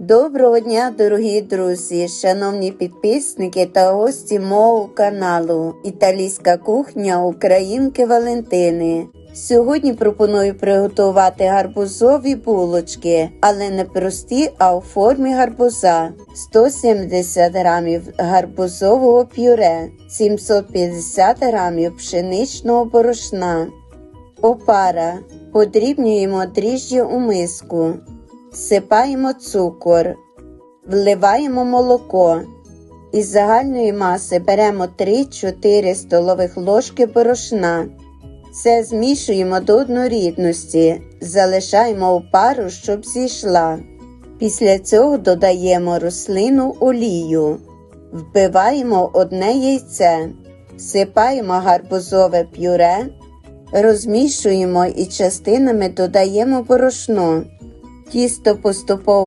Доброго дня, дорогі друзі, шановні підписники та гості мого каналу Італійська кухня Українки Валентини. Сьогодні пропоную приготувати гарбузові булочки, але не прості, а у формі гарбуза. 170 грамів гарбузового пюре, 750 грамів пшеничного борошна, опара. Подрібнюємо дріжджі у миску. Всипаємо цукор, вливаємо молоко. Із загальної маси беремо 3-4 столових ложки борошна. Все змішуємо до однорідності, залишаємо у пару, щоб зійшла. Після цього додаємо рослину олію, вбиваємо одне яйце, всипаємо гарбузове пюре, розмішуємо і частинами додаємо борошно. Тісто поступово